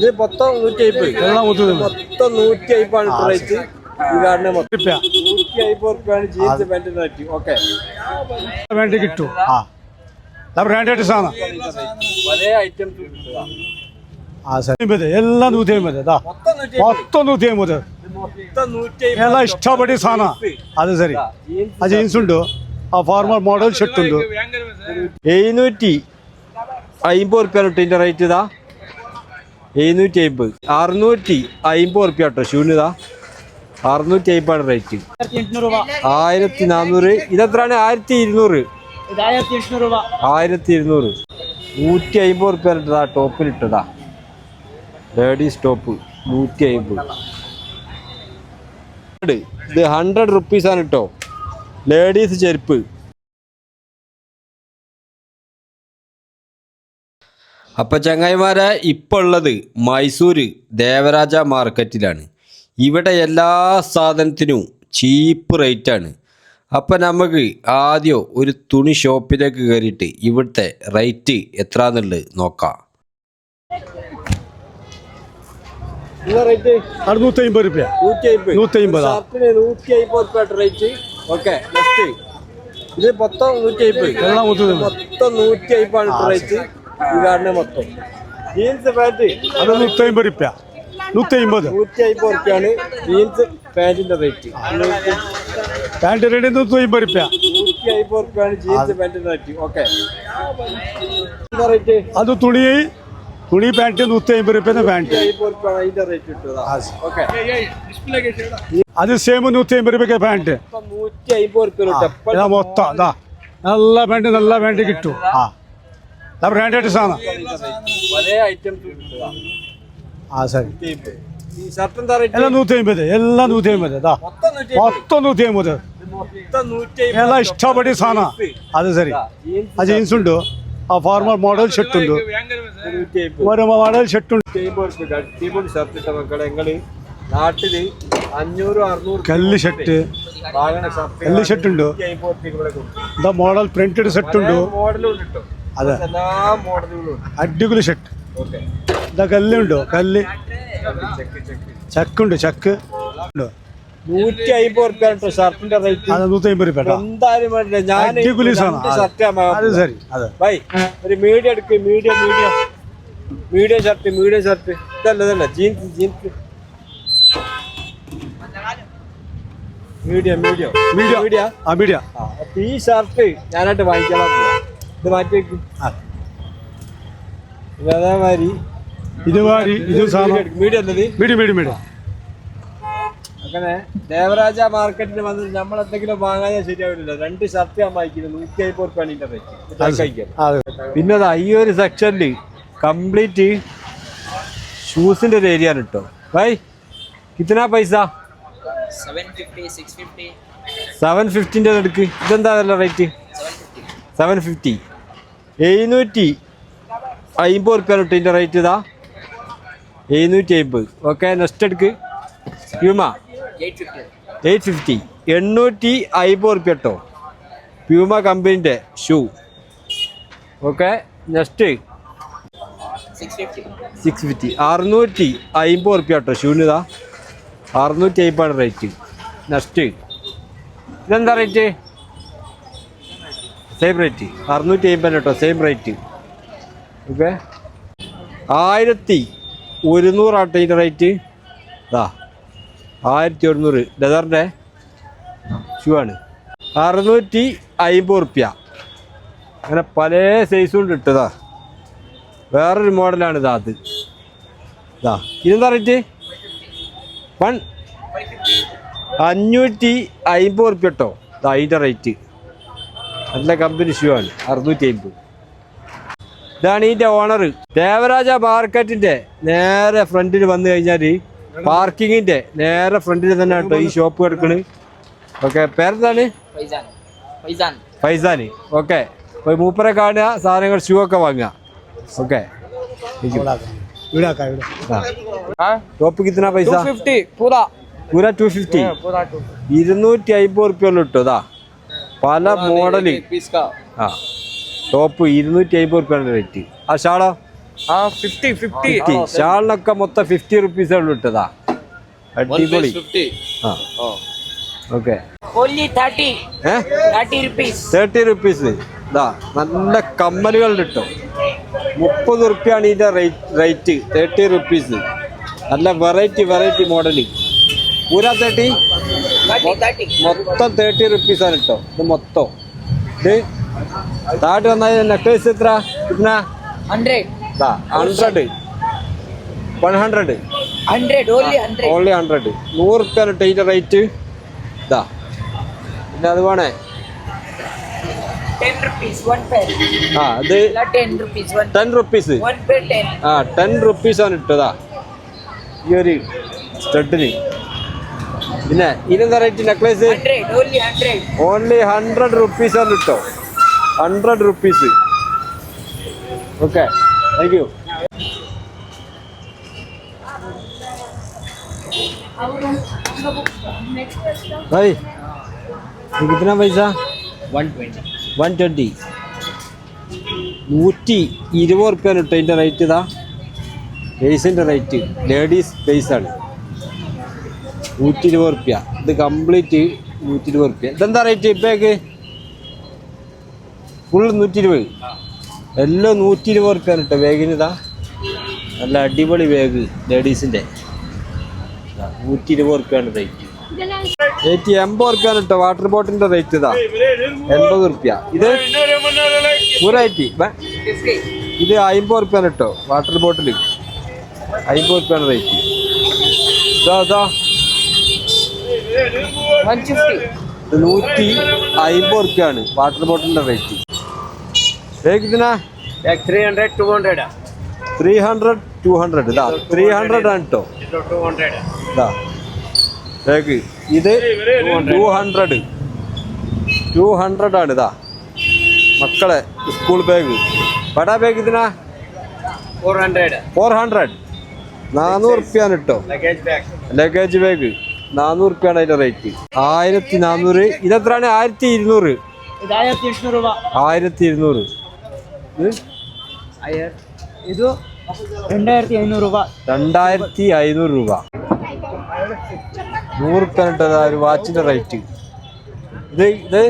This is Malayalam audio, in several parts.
ഇത് മൊത്തം നൂറ്റി അയ്പത് എല്ലാം മൊത്തം നൂറ്റി അയ്പാണ് റേറ്റ് നൂറ്റി അയ്പത് റുപ്യാണ് ജീൻസ് റേറ്റ് ഓക്കെ. വേണ്ടി കിട്ടും. ബ്രാൻഡഡ് സാധനം പല ഐറ്റംസ് എല്ലാം നൂറ്റി അമ്പത് ഇതാ മൊത്തം നൂറ്റി അമ്പത് എല്ലാം ഇഷ്ടപ്പെട്ട സാധനം. അത് സരി ആ ജീൻസ്. ഉണ്ട്? ആ ഫോർമൽ മോഡൽ ഷർട്ട് ഉണ്ട്. എഴുന്നൂറ്റി അമ്പത് റുപ്യ റേറ്റ് ഇതാ. എഴുന്നൂറ്റി അമ്പത് അറുന്നൂറ്റി അമ്പത് റുപ്യ കേട്ടോ ഷൂന് അറുന്നൂറ്റി അമ്പതാണ് റേറ്റ് ആയിരത്തി നാനൂറ് ഇതെത്രയാണ്? ആയിരത്തി ഇരുന്നൂറ് ആയിരത്തി ഇരുന്നൂറ് നൂറ്റി അമ്പത് റുപ്യ ഇട്ടതാ ടോപ്പിലിട്ടതാ ലേഡീസ് ടോപ്പ് നൂറ്റി അമ്പത് ഇത് ഹൺഡ്രഡ് റുപ്പീസാണ് കേട്ടോ. ലേഡീസ് ചെരുപ്പ്. അപ്പൊ ചങ്ങായിമാരെ ഇപ്പോൾ ഉള്ളത് മൈസൂര് ദേവരാജ മാർക്കറ്റിലാണ്. ഇവിടെ എല്ലാ സാധനത്തിനും ചീപ്പ് റേറ്റാണ്. അപ്പം നമുക്ക് ആദ്യം ഒരു തുണി ഷോപ്പിലേക്ക് കയറിയിട്ട് ഇവിടുത്തെ റേറ്റ് എത്രന്നുള്ളത് നോക്കാം. റേറ്റ്? അറുന്നൂറ്റി അമ്പത് റുപ്യ. നൂറ്റി അമ്പത് നൂറ്റി അമ്പത്, ആ. ഷർട്ടിന് നൂറ്റി അമ്പത് റുപ്യ റേറ്റ്. Okay next. ഇത് മൊത്തം നൂറ്റി അമ്പത് മൊത്തം നൂറ്റി അമ്പതാണ് റേറ്റ്. ഈ മൊത്തം. ജീൻസ് പാന്റ് അത് നൂറ്റി അമ്പത് റുപ്യ. നൂറ്റി അമ്പത് നൂറ്റി അമ്പത് റുപ്യാണ് ജീൻസ് പാന്റിന്റെ റേറ്റ് പാന്റ് റേറ്റ് നൂറ്റി അമ്പത് റുപ്യ. നൂറ്റി അമ്പത് റുപ്യാണ് ജീൻസ് പാന്റിന്റെ റേറ്റ് ഓക്കെ എന്താ റേറ്റ് അത് തുണി തുണി പാന്റ് നൂറ്റി അമ്പത് റുപ്യ പാന്റ് അത് സെയിം നൂറ്റി അമ്പത് റുപ്യ പാന്റ് മൊത്തം. നല്ല പാന്റ് നല്ല പാന്റ് കിട്ടും. ആ. ബ്രാൻഡഡ് സാധനം ആ റേറ്റ് എല്ലാം നൂറ്റി അമ്പത് എല്ലാം നൂറ്റി അമ്പത് ഇതാ. മൊത്തം നൂറ്റി അമ്പത് എല്ലാം ഇഷ്ടപ്പെട്ട സാധന. അത് സരി ആ ജീൻസ് ഉണ്ട്? ആ ഫോർമൽ മോഡൽ ഷർട്ട് ഉണ്ട്? മോഡൽ ഷർട്ട് ഉണ്ട്? അടിപൊളി ഷർട്ട് ഇട്ട മക്കളെ നിങ്ങൾ നാട്ടിൽ അഞ്ഞൂറ് അറുന്നൂറ് കല്ല് ഷർട്ട് കല്ല് ഷർട്ട് ഉണ്ട്? ഇതാ മോഡൽ പ്രിന്റഡ് ഷർട്ട് ഉണ്ട്? മോഡലും ഉണ്ട് കേട്ടോ. അതെ. അടിപൊളി ഷർട്ട് ഓക്കെ. ഇതാ കല്ലുണ്ടോ കല്ല്. Check check. ചക്കുണ്ട് ചക്ക്. ഉണ്ട്? നൂറ്റി അമ്പത് റുപ്യ ഷർട്ടിന്റെ റേറ്റ് അത് നൂറ്റി അമ്പത് റുപ്യ എന്തായാലും വേണ്ടില്ല ഞാൻ ഷർട്ട് സരി അതെ. ബൈ ഒരു മീഡിയ എടുക്ക് medium medium medium shirt medium shirt ഇതല്ല ഇതല്ല jeans jeans medium medium medium medium ആ മീഡിയ ഈ ഷർട്ട് ഞാനായിട്ട് വാങ്ങിക്കാൻ ഇത് മാറ്റി വെക്കും. ആ. ഇത് അതേമാതിരി ഇതുമാതിരി ഇത് സാധനം മീഡിയം അല്ലത് മീഡിയം മീഡിയം മീഡിയം അങ്ങനെ ദേവരാജ മാർക്കറ്റിൽ വന്ന് നമ്മൾ എന്തെങ്കിലും വാങ്ങാൻ ശരിയാവില്ല രണ്ട് ഷർട്ട് ഞാൻ വാങ്ങിക്കുന്നത് നൂറ്റി അയ്പത് റുപ്യാണ് ഇതിന്റെ റേറ്റ് അതെ പിന്നെ ദാ ഈ ഒരു സെക്ഷനിൽ കംപ്ലീറ്റ് ഷൂസിന്റെ ഒരു ഏരിയ ആണ് കേട്ടോ ബൈ. കിത്തന പൈസ? 750 650 സെവൻ ഫിഫ്റ്റിന്റെ എടുക്ക്. ഇതെന്താ റേറ്റ് 750 സെവൻ ഫിഫ്റ്റി എഴുന്നൂറ്റി അമ്പത് റുപ്യ കിട്ടും റേറ്റ് ഇതാ. എഴുന്നൂറ്റി അമ്പത് ഓക്കെ നെക്സ്റ്റ് എടുക്ക്. Puma 850 eight fifty. എണ്ണൂറ്റി അമ്പത് റുപ്യ കേട്ടോ Puma കമ്പനീന്റെ shoe okay next 650 six fifty അറുന്നൂറ്റി അമ്പത് റുപ്യ കേട്ടോ ഷൂവിന് ഇതാ. അറുന്നൂറ്റി അമ്പതാണ് റേറ്റ് നെക്സ്റ്റ് ഇതെന്താ റേറ്റ് സെയിം റേറ്റ് അറുന്നൂറ്റി അമ്പത് കേട്ടോ സെയിം റേറ്റ് ഓക്കെ ആയിരത്തി ഒരുന്നൂറാട്ടോ ഇതിന്റെ റേറ്റ് ഇതാ ആയിരത്തി ഒരുന്നൂറ്. ലെതറിന്റെ ഷൂ ആണ്. അറുന്നൂറ്റി അമ്പത് റുപ്യ. അങ്ങനെ പല സൈസും ഉണ്ട് ഇട്ടതാ വേറൊരു മോഡലാണ് ഇതാ അത്. ഇതാ ഇതെന്താ റേറ്റ് വൺ അഞ്ഞൂറ്റി അമ്പത് റുപ്യ കേട്ടോ ഇതാ അതിന്റെ റേറ്റ് നല്ല കമ്പനി ഷൂ ആണ് അറുന്നൂറ്റി അമ്പത് ഇതാണ് ഇതിന്റെ ഓണർ ദേവരാജ മാർക്കറ്റിന്റെ നേരെ ഫ്രണ്ടിൽ വന്നു കഴിഞ്ഞാൽ പാർക്കിങ്ങിന്റെ നേരെ ഫ്രണ്ടിൽ തന്നെ കേട്ടോ ഈ ഷോപ്പ് കിടക്കണ്. ഓക്കെ പേരെന്താണ്? ഫൈസാൻ. ഓക്കെ പോയി മൂപ്പരെ കാണുക സാധനങ്ങൾ ഷൂ ഒക്കെ വാങ്ങുക. ഓക്കെ ടോപ്പ് പൈസ? ഇരുന്നൂറ്റി അമ്പത് റുപ്യ ഉള്ളൂ കേട്ടോ അതാ പല മോഡൽ ആ. ടോപ്പ് ഇരുന്നൂറ്റി അമ്പത് റുപ്യാണ് റേറ്റ് ആ ഷാളോ? ആ ഫിഫ്റ്റി ഫിഫ്റ്റി ഷാളിനൊക്കെ മൊത്തം ഫിഫ്റ്റി റുപ്പീസേ ഉള്ളു ഇട്ടതാ. അടിപൊളി. ആ. ഓക്കെ. തേർട്ടി റുപ്പീസ് ഇതാ നല്ല കമ്മലുകൾ കിട്ടും. മുപ്പത് റുപ്യാണ് ഇതിന്റെ റേറ്റ് തേർട്ടി റുപ്പീസ് നല്ല വെറൈറ്റി വെറൈറ്റി മോഡലിങ് പൂരാ തേർട്ടി മൊത്തം തേർട്ടി റുപ്പീസാണ് കേട്ടോ ഇത് മൊത്തം ഇത് താഴെ വന്നാൽ നെക്ലേസ് എത്ര 100. Hundred one hundred 100. Only 100. Only hundred നൂറ് റുപ്യ കേട്ടോ ഇതിന്റെ റേറ്റ് ഇതാ പിന്നെ അത് വേണേ 10 rupees. One pair. ആ ഇത് Not 10 rupees. One. Ten rupees One pair 10. ആ ടെൻ റുപ്പീസാണ് ഇട്ടതാ ഈ ഒരു സ്റ്റഡിന് പിന്നെ ഇതിനെന്താ rate necklace 100. Only 100. Only hundred റുപ്പീസാണ് കിട്ടോ hundred rupees okay thank you भाई ये कितना पैसा 120. വൺ ട്വൻറ്റി നൂറ്റി ഇരുപത് റുപ്യാണ് കേട്ടോ ഇതിൻ്റെ റേറ്റ് ഇതാ ബേസിൻ്റെ റേറ്റ് ലേഡീസ് ബേസാണ് നൂറ്റി ഇരുപത് റുപ്യ. ഇത് കംപ്ലീറ്റ് നൂറ്റി ഇരുപത് റുപ്യ. ഇതെന്താ റേറ്റ് ഇപ്പേക്ക്? ഫുൾ നൂറ്റി ഇരുപത് എല്ലാം നൂറ്റി ഇരുപത് റുപ്യ കേട്ടോ വേഗിന് ഇതാ. നല്ല അടിപൊളി വേഗ് ലേഡീസിന്റെ നൂറ്റി ഇരുപത് റുപ്യാണ് റേറ്റ് റേറ്റ് എൺപത് റുപ്യാണ് കേട്ടോ വാട്ടർ ബോട്ടിലിന്റെ റേറ്റ് ഇതാ. എൺപത് റുപ്യ. ഇത് നൂറായിട്ടി 50. ഇത് അമ്പത് റുപ്യാണ് കേട്ടോ വാട്ടർ ബോട്ടിൽ അമ്പത് റുപ്യാണ് റേറ്റ് ഇതാ ഇതാ 150. ഇത്. നൂറ്റി അയിമ്പത് ഉറുപ്പ്യാണ്. വാട്ടർ ബോട്ടിലിന്റെ റേറ്റ് ഇതിനാ three hundred two hundred three hundred two hundred ഇതാ ത്രീ ഹൺഡ്രഡ് ആണ് കേട്ടോ ഇതാ ബേക്ക് ഇത്. ടു ഹൺഡ്രഡ് ടു ഹൺഡ്രഡ് ആണ് ഇതാ. മക്കളെ സ്കൂൾ ബാഗ് പടാ ബാഗ് ഇതിനാ? ഫോർ ഹൺഡ്രഡ് ഫോർ ഹൺഡ്രഡ് നാനൂറ് റുപ്യാണ് കേട്ടോ ലഗേജ് ബാഗ് നാനൂറ് രൂപയാണ് അതിന്റെ റേറ്റ് ആയിരത്തി നാനൂറ് ഇതെത്രയാണ് ആയിരത്തി ഇരുന്നൂറ് രൂപ ആയിരത്തി ഇരുന്നൂറ് ഇത് രണ്ടായിരത്തി അഞ്ഞൂറ് രൂപ. രണ്ടായിരത്തി അഞ്ഞൂറ് രൂപ നൂറ് ഒരു വാച്ചിന്റെ റേറ്റ് ഇത് ഇത്?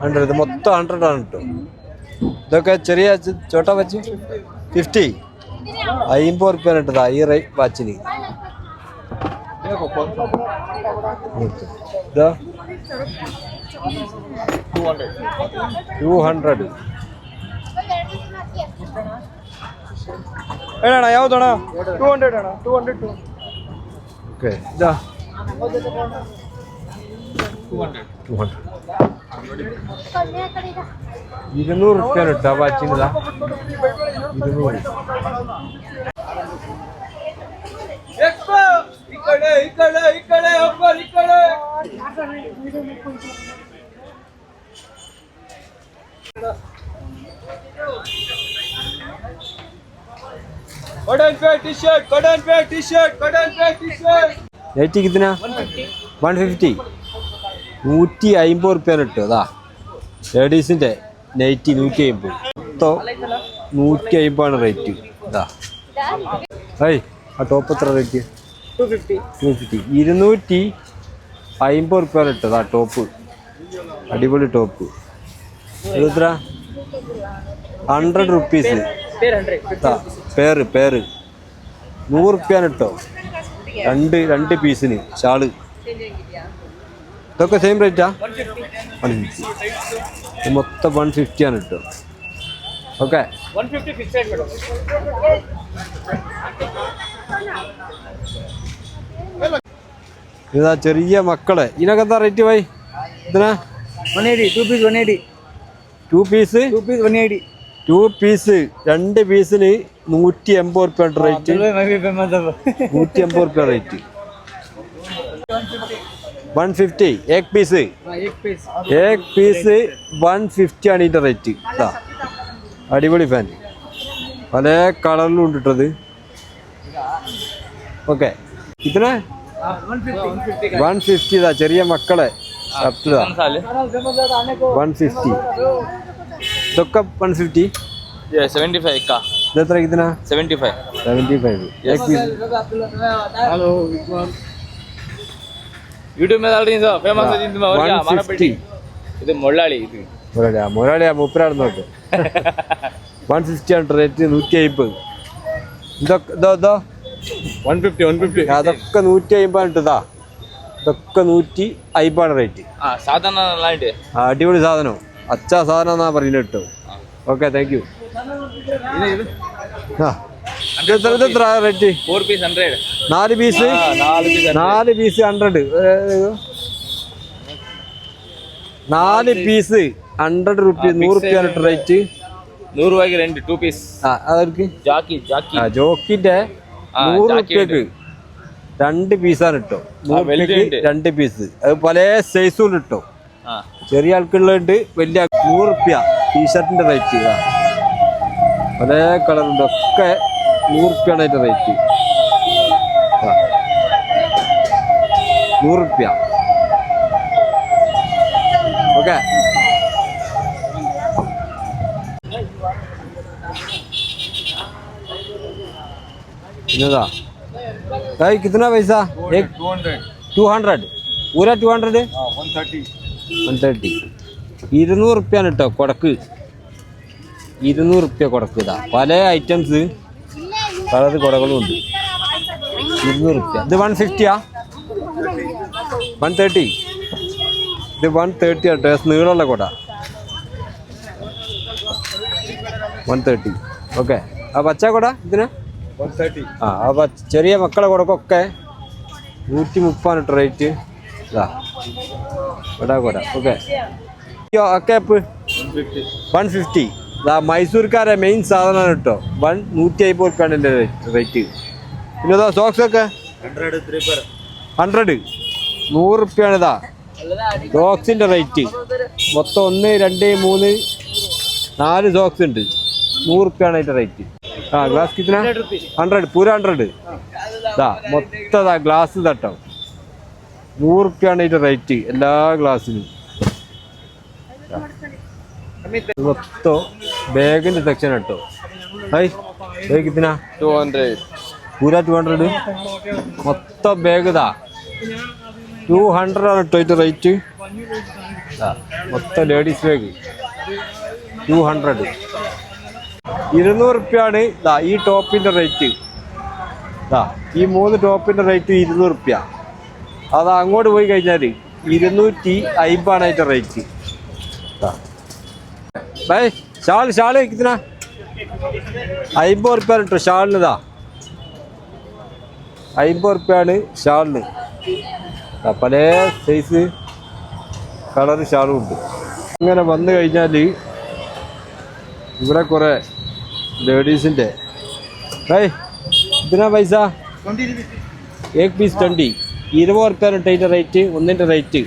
ഹൺഡ്രഡ് ഇത് മൊത്തം ഹൺഡ്രഡ് ആണ് കേട്ടോ ഇതൊക്കെ ചെറിയ ചോട്ട വാച്ച്? ഫിഫ്റ്റി അമ്പത് റുപ്യാണ് കേട്ടതാ ഈ റേ വാച്ചിന് ഇതാ ടു ಹಂಡ್ರೆಡ್ ಹೇಳಣ್ಣ ಯಾವ್ದಣ್ಣ ಟೂ ಹಂಡ್ರೆಡ್ ಅಣ್ಣ ಟೂ ಹಂಡ್ರೆಡ್ ಟೂ ಓಕೆ ಇದಾ ಟು ಹಂಡ್ರೆಡ್ ഇരുന്നൂറ് റുപ്യ കേട്ടോ പച്ചിനതാ ഇരുന്നൂറ് कॉटन पे टी शर्ट कॉटन पे टी शर्ट कॉटन पे टी शर्ट रेट कितना वन फिफ्टी നൂറ്റി അമ്പത് റുപ്യാണ് കേട്ടോ അതാ ലേഡീസിന്റെ നൈറ്റി നൂറ്റി അമ്പത് മൊത്തം നൂറ്റി അമ്പതാണ് റേറ്റ് ഇതാ ഏയ് ആ ടോപ്പ് എത്ര റേറ്റ് ടു ഫിഫ്റ്റി ഇരുന്നൂറ്റി അമ്പത് റുപ്യാണ് ഇട്ടത് ആ ടോപ്പ് അടിപൊളി ടോപ്പ് എത്ര? ഹൺഡ്രഡ് റുപ്പീസ് പേര് പേര് നൂറ് റുപ്യാണ് ഇട്ടോ. രണ്ട് രണ്ട് പീസിന് ഷാൾ. ഇതൊക്കെ സെയിം റേറ്റാ വൺ ഫിഫ്റ്റി മൊത്തം വൺ ഫിഫ്റ്റിയാണ് കിട്ടുക ഓക്കെ ഇതാ ചെറിയ മക്കളെ. ഇതിനൊക്കെ എന്താ റേറ്റ് പോയി ഇതിനാ? One eighty two piece one eighty two piece two piece one eighty two piece രണ്ട് പീസിന് നൂറ്റി എൺപത് റുപ്യ റേറ്റ് നൂറ്റി എൺപത് റുപ്യ റേറ്റ് വൺ ഫിഫ്റ്റി എഗ് പീസ് എഗ് പീസ് വൺ ഫിഫ്റ്റി ആണ് ഇതിന്റെ റേറ്റ് ഇതാ അടിപൊളി ഫാൻ പല കളറിലും ഉണ്ട് ഇട്ടത് ഓക്കെ ഇത്ര? വൺ ഫിഫ്റ്റി ഇതാ ചെറിയ മക്കളെ. വൺ ഫിഫ്റ്റി ഇതൊക്കെ വൺ ഫിഫ്റ്റി സെവന്റി ഫൈവ് ഇതെത്ര ഇതിനാ? സെവന്റി ഫൈവ് സെവന്റി ഫൈവ് എഗ് ഹലോ ಯೂಟ್ಯೂಬ್ ಮೇಲೆ ಆಲ್ರೆಡಿ ಫೇಮಸ್ ಆಗಿದ್ದು ಅವ್ರಿಗೆ ಮಾನಪೇಟೆ ಇದು ಮೊಳ್ಳಾಳಿ നോക്ക്. വൺ സിക്സ്റ്റി ആണ് റേറ്റ് നൂറ്റി അയിമ്പത് ഇതൊക്കെ വൺ ഫിഫ്റ്റി വൺ ഫിഫ്റ്റി അതൊക്കെ നൂറ്റി അയിമ്പാണ് ഇതൊക്കെ നൂറ്റി അയിമ്പാണ് റേറ്റ് അടിപൊളി സാധനം. അച്ഛാ സാധനം എന്നാ പറയുന്നത് കേട്ടോ. ഓക്കെ താങ്ക് യു ആ. ഇത് എത്ര റേറ്റ് ഫോർ പീസ് ഹൺഡ്രഡ് നാല് പീസ് നാല് പീസ് ഹൺഡ്രഡ് നാല് പീസ് ഹൺഡ്രഡ് റുപ്പീ നൂറ് റേറ്റ് നൂറ് രൂപയ്ക്ക് രണ്ട് ടു പീസ് ആ ജാക്കി ജാക്കി. ജോക്കിന്റെ നൂറ് റുപ്യക്ക് രണ്ട് പീസാണ് കേട്ടോ. രണ്ട് പീസ് അത് പല സൈസും കേട്ടോ ചെറിയ ആൾക്കുള്ളുണ്ട് വലിയ നൂറ് റുപ്യ ടീഷർട്ടിന്റെ റേറ്റ് പല കളറുണ്ട് ഒക്കെ നൂറ് റുപ്യാണ് അതിന്റെ റേറ്റ് നൂറ് റുപ്യ ഓക്കെ പിന്നെതാ भाई कितना पैसा एक ടു ഹൺഡ്രഡ് പൂര ടു ഹൺഡ്രഡ് വൺ തേർട്ടി ഇരുന്നൂറ് റുപ്യാണ് കേട്ടോ കൊടക്ക് ഇരുന്നൂറ് റുപ്യ കൊടക്ക് ഇതാ പല ഐറ്റംസ് കളർ കുടകളും ഉണ്ട് ഇരുന്നൂറ് റുപ്യ ഇത് വൺ ഫിഫ്റ്റിയാ വൺ തേർട്ടി ഇത് വൺ തേർട്ടി ആട്ടോ ഏസ് നീളമുള്ള കുട. വൺ തേർട്ടി ഓക്കെ ആ പച്ച കുട ഇതിന്? ആ ആ പച്ച ചെറിയ മക്കളെ കുടക്കൊക്കെ നൂറ്റി മുപ്പാണ് കേട്ടോ റേറ്റ് ഇതാ. കൊട. കുട ഓക്കെ കേപ്പ് വൺ ഫിഫ്റ്റി ഇതാ മൈസൂർക്കാരെ മെയിൻ സാധനമാണ് കേട്ടോ. വൺ നൂറ്റി അമ്പത് റുപ്യാണ് എന്റെ റേറ്റ് പിന്നെ ഇതാ സോക്സ് ഒക്കെ? ഹൺഡ്രഡ് നൂറ് റുപ്യാണ് ഇതാ സോക്സിന്റെ റേറ്റ് മൊത്തം ഒന്ന് രണ്ട് മൂന്ന് നാല് സോക്സ് ഉണ്ട്. നൂറ് റുപ്യാണ് അതിന്റെ റേറ്റ് ആ ഗ്ലാസ് കിത്തന ഹൺഡ്രഡ് പൂര ഹൺഡ്രഡ് ഇതാ മൊത്തം ഇതാ ഗ്ലാസ് തട്ടോ നൂറ് റുപ്യാണ് അതിന്റെ റേറ്റ് എല്ലാ ഗ്ലാസ്സിനും മൊത്തം ബാഗിന്റെ സെക്ഷൻ കേട്ടോ ഹൈ ബാഗ് ഇതിനാ ടു ഹൺഡ്രഡ് പൂര ടു ഹൺഡ്രഡ് മൊത്തം ബാഗ് ഇതാ. ടു ഹൺഡ്രഡ് ആണ് കേട്ടോ ഇത് റേറ്റ് മൊത്തം ലേഡീസ് ബാഗ് ടു ഹൺഡ്രഡ് ഇരുന്നൂറ് റുപ്യാണ് ഇതാ ഈ ടോപ്പിന്റെ റേറ്റ് ഇതാ ഈ മൂന്ന് ടോപ്പിന്റെ റേറ്റ് ഇരുന്നൂറ് റുപ്യ അത് അങ്ങോട്ട് പോയി കഴിഞ്ഞാൽ ഇരുന്നൂറ്റി അയിമ്പാണ് അതിന്റെ റേറ്റ് ഇതാ. ബൈ. ഷാൾ ഷാൾ കിത്തന അയിമ്പത് റുപ്യാണ് കേട്ടോ ഷാളിന് ഇതാ അയിമ്പത് റുപ്യാണ് ഷാളിന്. പല സൈസ് കളർ ഷാളും ഉണ്ട്. ഇങ്ങനെ വന്നു കഴിഞ്ഞാൽ ഇവിടെ കുറേ ലേഡീസിന്റെ ഏയ് ഇതിനാ പൈസ? ഏക് പീസ് ട്വന്റി ഇരുപത് റുപ്യാണ് അതിന്റെ റേറ്റ് ഒന്നിന്റെ റേറ്റ്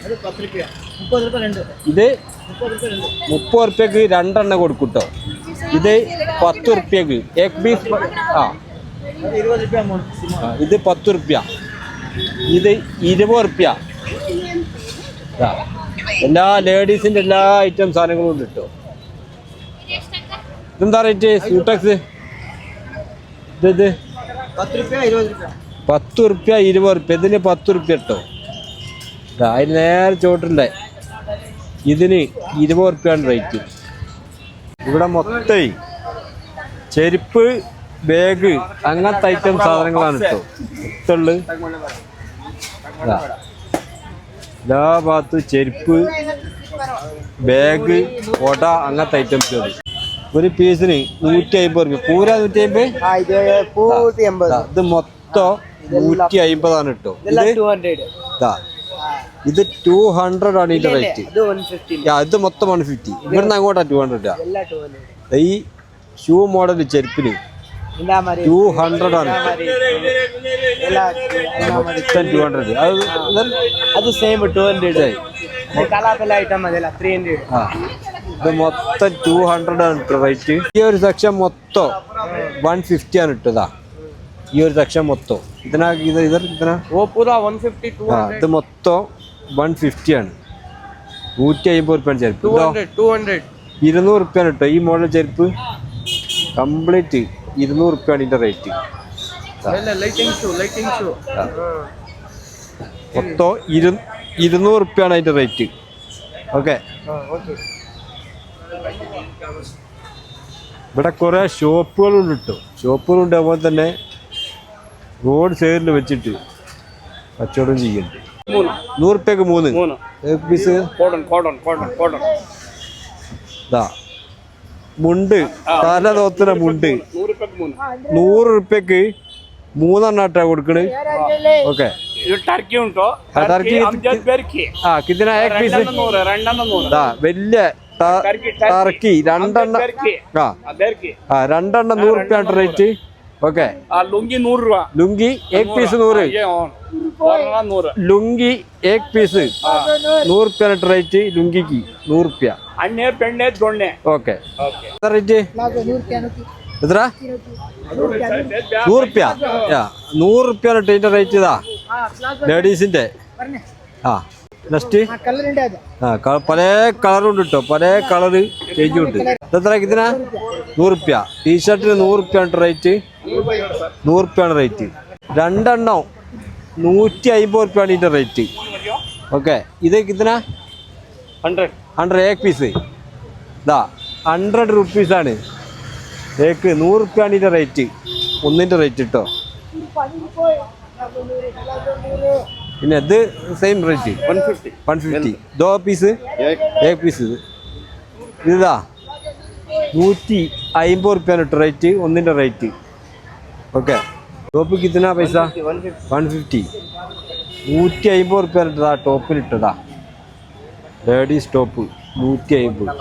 ഇത് മുപ്പത് റുപ്യക്ക് രണ്ടെണ്ണം കൊടുക്കും കേട്ടോ ഇത് പത്ത് റുപ്യക്ക്. എഗ് പീസ് ആ. ഇത് പത്ത് റുപ്യ. ഇത് ഇരുപത് റുപ്യ. എല്ലാ ലേഡീസിന്റെ എല്ലാ ഐറ്റം സാധനങ്ങളും ഉണ്ട് കേട്ടോ. ഇതെന്താ റേറ്റ് സ്യൂട്ടക്സ് ഇത് പത്ത് ഇരുപത് റുപ്യ. ഇരുപത് റുപ്യ. ഇതിന് പത്ത് റുപ്യ കേട്ടോ. അതിന് നേരെ ചോട്ടില്ലേ ഇതിന് ഇരുപത് റുപ്യാണ് റേറ്റ് ഇവിടെ മൊത്തം ചെരുപ്പ് ബാഗ് അങ്ങനത്തെ ഐറ്റം സാധനങ്ങളാണ് കേട്ടോ മൊത്തമുള്ള ഇതാ. എല്ലാ ഭാഗത്തും ചെരുപ്പ് ബാഗ് കൊട അങ്ങനത്തെ ഐറ്റംസ് ഒരു പീസിന് നൂറ്റി അമ്പത് റുപ്യ പൂര നൂറ്റി അമ്പത് ഇത് മൊത്തം നൂറ്റി അമ്പതാണ് കേട്ടോ ഇത് ഇത് ടു ഹൺഡ്രഡ് ആണ് ഇതിന്റെ റേറ്റ് ഇത് മൊത്തം വൺ ഫിഫ്റ്റി ഇവിടുന്ന് അങ്ങോട്ടാ ടു ഹൺഡ്രഡ് ഈ ഷൂ മോഡൽ ചെരുപ്പിന് ടു ഹൺഡ്രഡ് ആണ്. മൊത്തം ടു ഹൺഡ്രഡ് അത് സെയിം ടു ഹൺഡ്രഡ് ഇത് മൊത്തം ടു ഹൺഡ്രഡ് ആണ് റേറ്റ് ഈ ഒരു സെക്ഷൻ മൊത്തം വൺ ഫിഫ്റ്റി ആണ് ഇട്ടതാ. ഈ ഒരു സെക്ഷൻ മൊത്തം. ഇതിനാ ഇത് ഇതിനാ? ഇത് മൊത്തം വൺ ഫിഫ്റ്റി ആണ്. നൂറ്റി അമ്പത് റുപ്യാണ് ചെരുപ്പ്. ഇരുന്നൂറ് റുപ്യാണ് കേട്ടോ ഈ മോഡൽ ചെരുപ്പ് കംപ്ലീറ്റ് ഇരുന്നൂറ് റുപ്യാണ് ഇതിന്റെ റേറ്റ് മൊത്തം ഇരു ഇരുന്നൂറ് റുപ്യാണ് അതിന്റെ റേറ്റ് ഓക്കെ? ഇവിടെ കുറേ ഷോപ്പുകളുണ്ട് കേട്ടോ ഷോപ്പുകളുണ്ട് അതുപോലെ തന്നെ റോഡ് സൈഡിൽ വെച്ചിട്ട് കച്ചവടം ചെയ്യുന്നുണ്ട്. നൂറ് രൂപയ്ക്ക് മൂന്ന്. Piece? Cotton cotton cotton cotton. ഇതാ മുണ്ട്. തല തോത്തുന്ന മുണ്ട്. നൂറ് രൂപയ്ക്ക് മൂന്നെണ്ണാട്ടാ കൊടുക്കണ്. ഓക്കെ. ടർക്കി ഉണ്ടോ? ആ, ടർക്കി ആ കിതിന ഏക് പീസ്. ഇതാ വലിയ ടർക്കി, രണ്ടെണ്ണം ആ. രണ്ടെണ്ണം നൂറ് റുപ്യാണ് റേറ്റ്. ഓക്കെ. ആ ലുങ്കി നൂറ് രൂപ. ലുങ്കി ഏക് പീസ് നൂറ്. ലുങ്കി ഏക് പീസ്. നൂറ് റേറ്റ് ലുങ്കിക്ക് നൂറ് റുപ്യ അണ്ണേ പെണ്ണേ തൊണ്ണേ. ഓക്കെ. റേറ്റ് എത്ര നൂറ് റുപ്യ നൂറ് റേറ്റ് ഇതാ. ലേഡീസിന്റെ ആ. നെക്സ്റ്റ് ആ പല കളറുണ്ട് കേട്ടോ പല കളറ് ചേഞ്ചും ഉണ്ട് എത്ര ഇതിനാ നൂറ് റുപ്യ ടീഷർട്ടിന് നൂറ് റുപ്യാണ് റേറ്റ് നൂറ് റുപ്യാണ് റേറ്റ് രണ്ടെണ്ണം നൂറ്റി അമ്പത് റുപ്യാണ് ഇതിന്റെ റേറ്റ് ഓക്കെ ഇത് ഇതിനാ ഹൺഡ്രഡ് ഹൺഡ്രഡ് ഏക്ക് പീസ് ഇതാ ഹൺഡ്രഡ് റുപ്പീസാണ് ഏക്ക് നൂറ് റുപ്യാണ് ഇതിന്റെ റേറ്റ് ഒന്നിന്റെ റേറ്റ് കേട്ടോ പിന്നെ ഇത് സെയിം റേറ്റ് വൺ ഫിഫ്റ്റി ദോ പീസ് ഏക് പീസ് ഇത്. ഇതാ. നൂറ്റി അമ്പത് റുപ്യാണ് റേറ്റ് ഒന്നിന്റെ റേറ്റ് ഓക്കെ. ടോപ്പ് കിത്തന പൈസ? വൺ ഫിഫ്റ്റി നൂറ്റി അമ്പത് റുപ്യാണ് ഇട്ടതാ. ടോപ്പിലിട്ടതാ ലേഡീസ് ടോപ്പ്. നൂറ്റി അമ്പത്